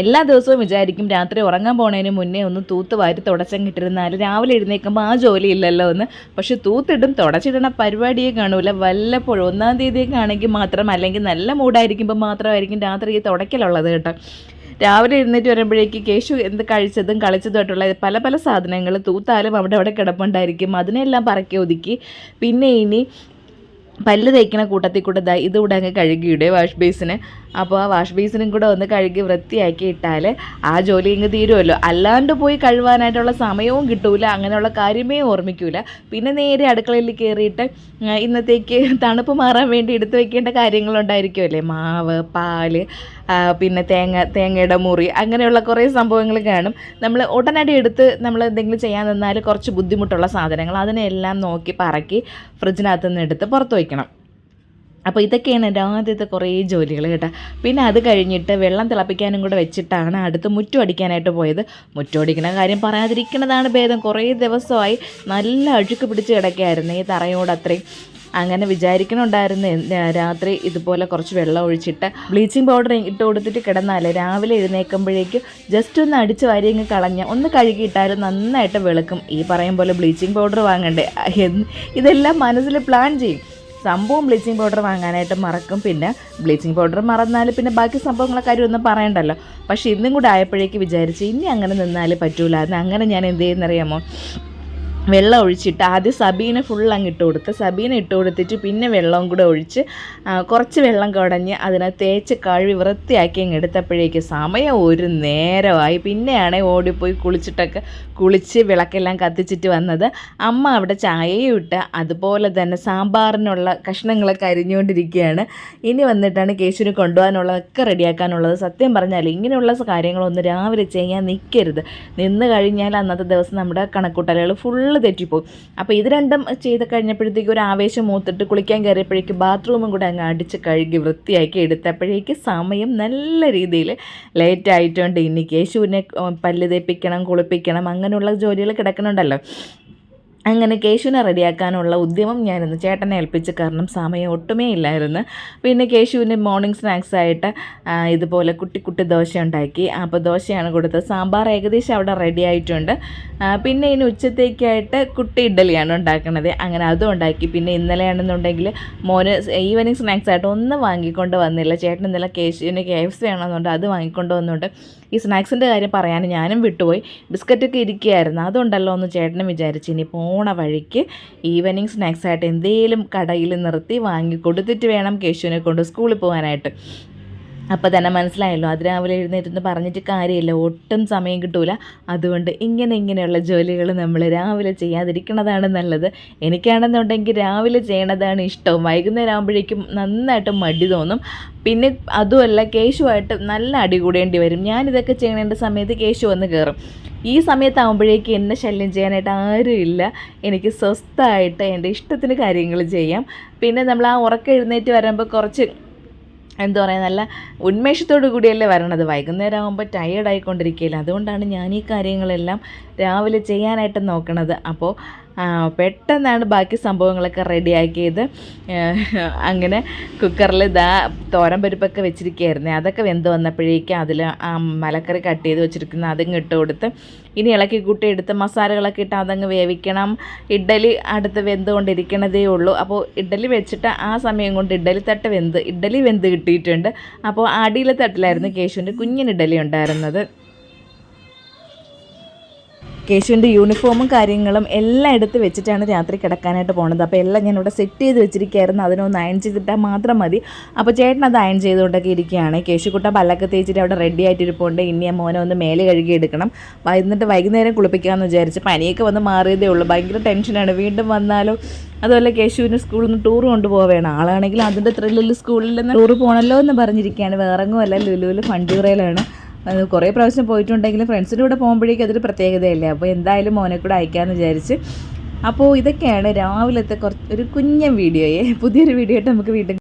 എല്ലാ ദിവസവും വിചാരിക്കും രാത്രി ഉറങ്ങാൻ പോണതിന് മുന്നേ ഒന്ന് തൂത്ത് വാരി തുടച്ചങ്ങിട്ടിരുന്നാൽ രാവിലെ എഴുന്നേൽക്കുമ്പോൾ ആ ജോലി ഇല്ലല്ലോ എന്ന്. പക്ഷെ തൂത്തിടും തുടച്ചിടണ പരിപാടിയെ കാണൂല. വല്ലപ്പോഴും ഒന്നാം തീയതിയൊക്കെ ആണെങ്കിൽ മാത്രം അല്ലെങ്കിൽ നല്ല മൂഡായിരിക്കുമ്പോൾ മാത്രമായിരിക്കും രാത്രി ഈ തുടക്കലുള്ളത് കേട്ടോ. രാവിലെ എഴുന്നേറ്റ് വരുമ്പോഴേക്ക് കേശു എന്ത് കഴിച്ചതും കളിച്ചതുമായിട്ടുള്ള പല പല സാധനങ്ങൾ തൂത്താലും അവിടെ അവിടെ കിടപ്പുണ്ടായിരിക്കും. അതിനെല്ലാം പറക്കി ഒതുക്കി. പിന്നെ ഇനി പല്ല് തേക്കണ കൂട്ടത്തിൽ കൂടെ ദാ ഇതുകൂടെ അങ്ങ് കഴുകിയിടുക വാഷ് ബേസിന് അപ്പോൾ ആ വാഷ് ബേസിനും കൂടെ ഒന്ന് കഴുകി വൃത്തിയാക്കി ഇട്ടാൽ ആ ജോലി ഇങ്ങ് തീരുമല്ലോ അല്ലാണ്ട് പോയി കഴുവാനായിട്ടുള്ള സമയവും കിട്ടൂല അങ്ങനെയുള്ള കാര്യമേ ഓർമ്മിക്കൂല. പിന്നെ നേരെ അടുക്കളയിൽ കയറിയിട്ട് ഇന്നത്തേക്ക് തണുപ്പ് മാറാൻ വേണ്ടി എടുത്തു വെക്കേണ്ട കാര്യങ്ങളുണ്ടായിരിക്കുമല്ലേ മാവ് പാൽ പിന്നെ തേങ്ങ തേങ്ങയുടെ മുറി അങ്ങനെയുള്ള കുറേ സംഭവങ്ങൾ കാണും. നമ്മൾ ഉടനടി എടുത്ത് നമ്മൾ എന്തെങ്കിലും ചെയ്യാൻ നിന്നാൽ കുറച്ച് ബുദ്ധിമുട്ടുള്ള സാധനങ്ങൾ അതിനെല്ലാം നോക്കി പറക്കി ഫ്രിഡ്ജിനകത്ത് നിന്ന് എടുത്ത് പുറത്ത് വയ്ക്കണം അപ്പോൾ ഇതൊക്കെയാണ് എന്റെ ആദ്യത്തെ കുറേ ജോലികൾ കേട്ടോ. പിന്നെ അത് കഴിഞ്ഞിട്ട് വെള്ളം തിളപ്പിക്കാനും കൂടെ വെച്ചിട്ടാണ് അടുത്ത് മുറ്റം അടിക്കാനായിട്ട് പോയത്. മുറ്റം അടിക്കണ കാര്യം പറയാതിരിക്കുന്നതാണ് ഭേദം. കുറേ ദിവസമായി നല്ല അഴുക്ക് പിടിച്ച് കിടക്കായിരുന്നു ഈ തറയോട് അത്രയും. അങ്ങനെ വിചാരിക്കണുണ്ടായിരുന്നു. രാത്രി ഇതുപോലെ കുറച്ച് വെള്ളം ഒഴിച്ചിട്ട് ബ്ലീച്ചിങ് പൗഡർ ഇട്ട് കൊടുത്തിട്ട് കിടന്നാൽ രാവിലെ എഴുന്നേൽക്കുമ്പോഴേക്ക് ജസ്റ്റ് ഒന്ന് അടിച്ച് വാരി അങ്ങ് കളഞ്ഞ് ഒന്ന് കഴുകിയിട്ടാലും നന്നായിട്ട് വെളുക്കും. ഈ പറയും പോലെ ബ്ലീച്ചിങ് പൗഡർ വാങ്ങണ്ടേ? ഇതെല്ലാം മനസ്സിൽ പ്ലാൻ ചെയ്യും. സംഭവം ബ്ലീച്ചിങ് പൗഡർ വാങ്ങാനായിട്ട് മറക്കും. പിന്നെ ബ്ലീച്ചിങ് പൗഡർ മറന്നാൽ പിന്നെ ബാക്കി സംഭവങ്ങളെ കാര്യമൊന്നും പറയണ്ടല്ലോ. പക്ഷേ ഇന്നും കൂടെ ആയപ്പോഴേക്ക് വിചാരിച്ച് ഇനി അങ്ങനെ നിന്നാൽ പറ്റൂല. അങ്ങനെ ഞാൻ എന്ത് ചെയ്യുന്നറിയാമോ? വെള്ളം ഒഴിച്ചിട്ട് ആദ്യം സബീനെ ഫുൾ അങ്ങ് ഇട്ട് കൊടുത്ത് സബീനെ ഇട്ട് കൊടുത്തിട്ട് പിന്നെ വെള്ളവും കൂടെ ഒഴിച്ച് കുറച്ച് വെള്ളം കുടഞ്ഞ് അതിനെ തേച്ച് കഴുകി വൃത്തിയാക്കി അങ്ങ് എടുത്തപ്പോഴേക്ക് സമയം ഒരു നേരമായി. പിന്നെയാണ് ഓടിപ്പോയി കുളിച്ചിട്ടൊക്കെ കുളിച്ച് വിളക്കെല്ലാം കത്തിച്ചിട്ട് വന്നത്. അമ്മ അവിടെ ചായയും ഇട്ട് അതുപോലെ തന്നെ സാമ്പാറിനുള്ള കഷ്ണങ്ങളൊക്കെ അരിഞ്ഞുകൊണ്ടിരിക്കുകയാണ്. ഇനി വന്നിട്ടാണ് കേശുവിന് കൊണ്ടുപോകാനുള്ളതൊക്കെ റെഡിയാക്കാനുള്ളത്. സത്യം പറഞ്ഞാൽ ഇങ്ങനെയുള്ള കാര്യങ്ങളൊന്നും രാവിലെ ചെയ്യാൻ നിൽക്കരുത് നിന്ന് കഴിഞ്ഞാൽ അന്നത്തെ ദിവസം നമ്മുടെ കണക്കൂട്ടലുകൾ ഫുള്ള് തെറ്റിപ്പോകും അപ്പോൾ ഇത് രണ്ടും ചെയ്ത് കഴിഞ്ഞപ്പോഴത്തേക്ക് ഒരു ആവേശം മൂത്തിട്ട് കുളിക്കാൻ കയറിയപ്പോഴേക്ക് ബാത്റൂമും കൂടെ അങ്ങ് അടിച്ച് കഴുകി വൃത്തിയാക്കി എടുത്തപ്പോഴേക്ക് സമയം നല്ല രീതിയിൽ ലേറ്റ് ആയിട്ടുണ്ട്. ഇനി കേശുവിനെ പല്ല് തേപ്പിക്കണം കുളിപ്പിക്കണം അങ്ങനെയുള്ള ജോലികൾ കിടക്കുന്നുണ്ടല്ലോ. അങ്ങനെ കേശുവിനെ റെഡിയാക്കാനുള്ള ഉദ്യമം ഞാനിന്ന് ചേട്ടനെ ഏൽപ്പിച്ച് കാരണം സമയം ഒട്ടുമേ ഇല്ലായിരുന്നു. പിന്നെ കേശുവിന്റെ മോർണിംഗ് സ്നാക്സ് ആയിട്ട് ഇതുപോലെ കുട്ടി കുട്ടി ദോശ ഉണ്ടാക്കി. അപ്പോൾ ദോശയാണ് കൊടുത്തത്. സാമ്പാർ ഏകദേശം അവിടെ റെഡി ആയിട്ടുണ്ട്. പിന്നെ ഇനി ഉച്ചത്തേക്കായിട്ട് കുട്ടി ഇഡ്ഡലിയാണ് ഉണ്ടാക്കുന്നത് അങ്ങനെ അതും ഉണ്ടാക്കി. പിന്നെ ഇന്നലെയാണെന്നുണ്ടെങ്കിൽ മോന് ഈവനിങ് സ്നാക്സ് ആയിട്ട് ഒന്നും വാങ്ങിക്കൊണ്ട് വന്നില്ല. ചേട്ടൻ ഇന്നലെ കേശുവിന് കെ എഫ് സി ആണെന്നുണ്ട് അത് വാങ്ങിക്കൊണ്ട് വന്നുകൊണ്ട് ഈ സ്നാക്സിന്റെ കാര്യം പറയാൻ ഞാനും വിട്ടുപോയി. ബിസ്ക്കറ്റൊക്കെ ഇരിക്കുകയായിരുന്നു. അതുണ്ടല്ലോ എന്ന് ചേട്ടനും വിചാരിച്ചു. ഇനി പോണ വഴിക്ക് ഈവനിങ് സ്നാക്സായിട്ട് എന്തെങ്കിലും കടയിൽ നിർത്തി വാങ്ങി കൊടുത്തിട്ട് വേണം കേശുവിനെ കൊണ്ട് സ്കൂളിൽ പോകാനായിട്ട്. അപ്പോൾ തന്നെ മനസ്സിലായല്ലോ. അത് രാവിലെ എഴുന്നേറ്റ് പറഞ്ഞിട്ട് കാര്യമില്ല. ഒട്ടും സമയം കിട്ടൂല. അതുകൊണ്ട് ഇങ്ങനെ ഇങ്ങനെയുള്ള ജോലികൾ നമ്മൾ രാവിലെ ചെയ്യാതിരിക്കുന്നതാണ് നല്ലത്. എനിക്കാണെന്നുണ്ടെങ്കിൽ രാവിലെ ചെയ്യണതാണ് ഇഷ്ടവും. വൈകുന്നേരം ആകുമ്പോഴേക്കും നന്നായിട്ട് മടി തോന്നും. പിന്നെ അതുമല്ല കേശുവായിട്ട് നല്ല അടി കൂടേണ്ടി വരും. ഞാനിതൊക്കെ ചെയ്യണേണ്ട സമയത്ത് കേശു വന്ന് കയറും ഈ സമയത്താകുമ്പോഴേക്കും എന്നെ ശല്യം ചെയ്യാനായിട്ട് ആരും ഇല്ല. എനിക്ക് സ്വസ്ഥമായിട്ട് എന്റെ ഇഷ്ടത്തിന് കാര്യങ്ങൾ ചെയ്യാം. പിന്നെ നമ്മൾ ആ ഉറക്കം എഴുന്നേറ്റ് വരുമ്പോൾ കുറച്ച് എന്താ പറയുക നല്ല ഉന്മേഷത്തോടു കൂടിയല്ലേ വരണത്. വൈകുന്നേരം ആകുമ്പോൾ ടയേർഡ് ആയിക്കൊണ്ടിരിക്കുകയില്ല. അതുകൊണ്ടാണ് ഞാൻ ഈ കാര്യങ്ങളെല്ലാം രാവിലെ ചെയ്യാനായിട്ട് നോക്കണത്. അപ്പോൾ പെട്ടെന്നാണ് ബാക്കി സംഭവങ്ങളൊക്കെ റെഡിയാക്കിയത്. അങ്ങനെ കുക്കറിൽ ഇതാ തോരൻ പരിപ്പൊക്കെ വെച്ചിരിക്കുകയായിരുന്നു. അതൊക്കെ വെന്ത് വന്നപ്പോഴേക്കും അതിൽ മലക്കറി കട്ട് ചെയ്ത് വെച്ചിരിക്കുന്ന. അതിങ്ങ് ഇട്ട് കൊടുത്ത് ഇനി ഇളക്കി കൂട്ടി എടുത്ത് മസാലകളൊക്കെ ഇട്ട് അതങ്ങ് വേവിക്കണം. ഇഡ്ഡലി അടുത്ത് വെന്തുകൊണ്ടിരിക്കണതേ ഉള്ളൂ. അപ്പോൾ ഇഡ്ഡലി വെച്ചിട്ട് ആ സമയം കൊണ്ട് ഇഡ്ഡലി തട്ട് വെന്ത് ഇഡ്ഡലി വെന്ത് കിട്ടിയിട്ടുണ്ട്. അപ്പോൾ അടിയിലെ തട്ടിലായിരുന്നു കേശുവിന്റെ കുഞ്ഞിന് ഇഡ്ഡലി ഉണ്ടായിരുന്നത്. കേശുവിന്റെ യൂണിഫോമും കാര്യങ്ങളും എല്ലാം എടുത്ത് വെച്ചിട്ടാണ് രാത്രി കിടക്കാനായിട്ട് പോണത്. അപ്പോൾ എല്ലാം ഞാൻ ഇവിടെ സെറ്റ് ചെയ്ത് വെച്ചിരിക്കുകയായിരുന്നു. അതിനൊന്ന് അയൺ ചെയ്തിട്ടാൽ മാത്രം മതി. അപ്പോൾ ചേട്ടൻ അത് അയൺ ചെയ്തുകൊണ്ടൊക്കെ ഇരിക്കുകയാണ്. കേശുക്കുട്ട പല്ലൊക്കെ തേച്ചിട്ട് അവിടെ റെഡി ആയിട്ടിരിപ്പുണ്ട്. ഇനി ആ മോനെ ഒന്ന് മേലെ കഴുകി എടുക്കണം. എന്നിട്ട് വൈകുന്നേരം കുളിപ്പിക്കാമെന്ന് വിചാരിച്ച് പനിയൊക്കെ വന്ന് മാറിയതേ ഉള്ളൂ. ഭയങ്കര ടെൻഷനാണ് വീണ്ടും വന്നാലോ അതുപോലെ കേശുവിന് സ്കൂളിൽ നിന്ന് ടൂർ കൊണ്ടുപോവേണം. ആളാണെങ്കിൽ അതിന്റെ ത്രില്ലിൽ സ്കൂളിൽ നിന്ന് ടൂർ പോകണമല്ലോ എന്ന് പറഞ്ഞിരിക്കുകയാണ് വേറെങ്ങുമല്ല ലുലുവിൽ ഫണ്ടിറയിലാണ് അത് കുറേ പ്രാവശ്യം പോയിട്ടുണ്ടെങ്കിലും ഫ്രണ്ട്സിന്റെ കൂടെ പോകുമ്പോഴേക്കും അതൊരു പ്രത്യേകതയല്ലേ? അപ്പോൾ എന്തായാലും മോനെ കൂടെ അയക്കാമെന്ന് വിചാരിച്ച്. അപ്പോൾ ഇതൊക്കെയാണ് രാവിലത്തെ കുറച്ച് ഒരു കുഞ്ഞൻ വീഡിയോയെ. പുതിയൊരു വീഡിയോ ആയിട്ട് നമുക്ക് വീണ്ടും